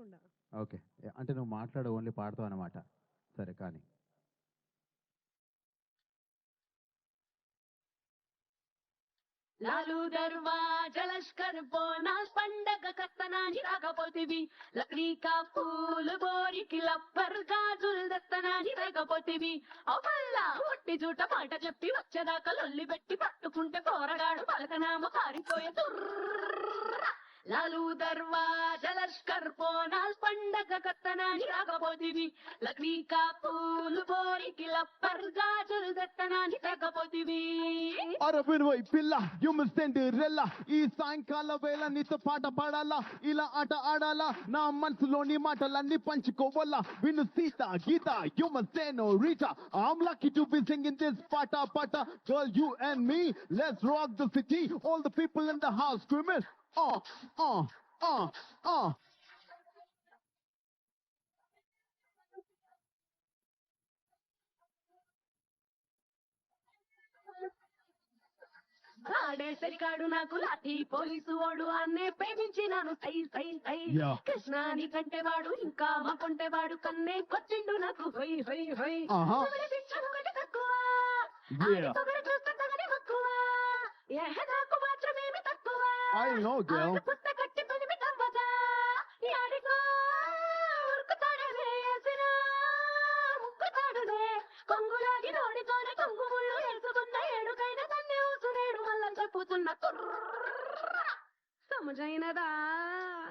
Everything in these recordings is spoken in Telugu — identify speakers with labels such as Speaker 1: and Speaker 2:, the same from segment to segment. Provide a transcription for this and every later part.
Speaker 1: తప్పకుండా.
Speaker 2: ఓకే. అంటే నువ్వు మాట్లాడు ఓన్లీ పాడతావు అనమాట సరే కానీ.
Speaker 3: లాలు దర్వాజ లష్కర్ బోనాల్ పండగ కత్తనాని రాకపోతివి. లక్రీకా పూలు బోరికి లబ్బర్ గాజులు దత్తనాని రాకపోతివి. అవల్ల ఒట్టి జూట మాట చెప్పి వచ్చేదాకా లొల్లి పెట్టి పట్టుకుంటే పోరగాడు పలకనామ పారిపోయే తుర్ర లాలు దర్వాజ లష్కర్ బోనాల్ పండగ కత్తనాని రాకపోతివి లక్ష్మీకా పూలు పోరికి లప్పర్ గాజులు దత్తనాని రాకపోతివి
Speaker 4: అరవినవై పిల్ల రెల్ల ఈ సాయంకాల వేళ నీతో పాట పాడాలా? ఇలా ఆట ఆడాలా? నా మనసులోని మాటలన్నీ పంచుకోవాలా? విను Sita Gita యుమసేనో Rita I'm lucky to be singing this pata pata girl you and me let's rock the city. All the people in the house screaming. Uh uh uh uh
Speaker 3: ఆడేసరికాడు నాకు లాఠీ పోలీసు వాడు అన్నే ప్రేమించినాను. సై సై సై. కృష్ణాని కంటే వాడు ఇంకా మా కొంటే వాడు కన్నే కొచ్చిండు నాకు. తొగరి పిచ్చను ఒకటి తక్కువ.
Speaker 4: I know, girl.
Speaker 3: సమజైనదా.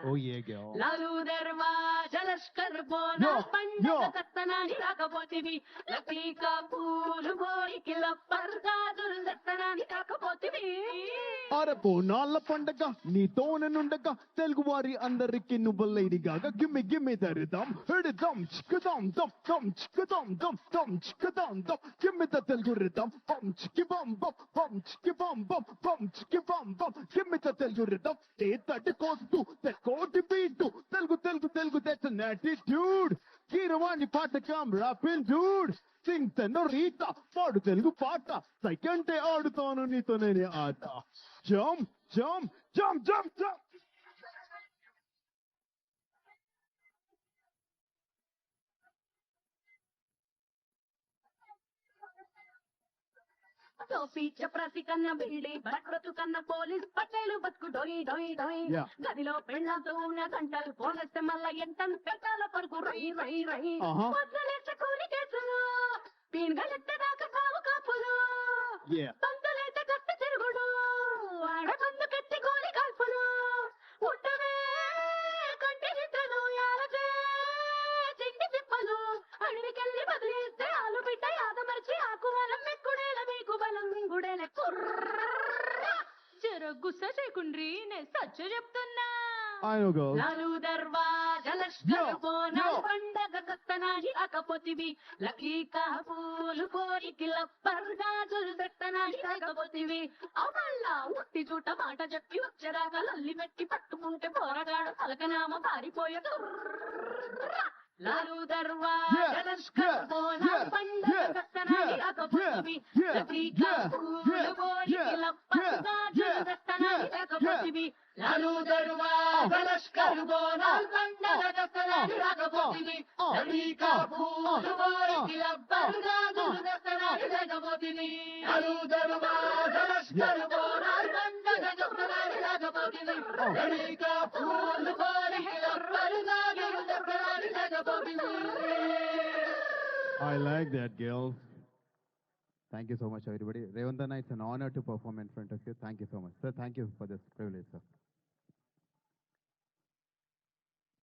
Speaker 4: Oh yeah girl.
Speaker 3: Lalu దర్వాజ లష్కర్ బోనా పండగ. కత్తనాని రాకపోతివి. లక్లీకా పూలు బోరికి లప్పర్ గాజులు దత్తనాని కాకపోతివి
Speaker 4: అరే బోనాల పండగ నీతోననుండగా తెలుగు వారి అందరికి నువ్వు లేడిగాగా గిమ్మి గిమ్మి దరిదాం హిడిదాం చిక్కుదాం దం దం చిక్కుదాం దం దం చిక్కుదాం దం గిమ్మి ద తెలుగు రిదాం బం చిక్కి బం బం బం చిక్కి బం బం బం చిక్కి బం బం గిమ్మి ద తెలుగు రిదాం ఏ కోస్తూ తెకోటి beat Telugu Telugu Telugu that's an attitude Keeravani పాటకం rapping dude sing తెన్నో రీత పాడు తెలుగు పాట. సైకంటే ఆడుతాను నీతో నేనే ఆట. జమ్ జమ్ జమ్ జమ్ జమ్
Speaker 3: టోపీ చప్రాసి కన్న బిల్డి భద్రతు కన్న పోలీస్ పట్టేలు బతుకు డొయ్ డొయ్ డొయ్. గదిలో పెళ్ళతో ఉన్న గంటలు పోలేస్తే మళ్ళా ఎంత పెట్టాల పరుగు. రై రై రై. కూలి కేసులు పీనుగలెత్తే దాకా సాగు కాపులు. నేను సచ్చ చెప్తున్నా. లాలు దర్వాజ లష్కర్. పండగ లకీకా పూలు అవల్లా ఉట్టి చూట మాట చెప్పి వచ్చేదాకా లల్లి పెట్టి పట్టుకుంటే పోరగాడు పలకనామ పారిపోయే. లాలు దర్వాజ లష్కర్
Speaker 4: yeah,
Speaker 3: పండగ లకీకా
Speaker 4: yeah,
Speaker 3: పూలు
Speaker 4: I like that,
Speaker 2: Gil. Thank you so much, everybody. Revandana, it's an honor to perform in front of you. Thank you so much. Sir, thank you for this privilege, sir.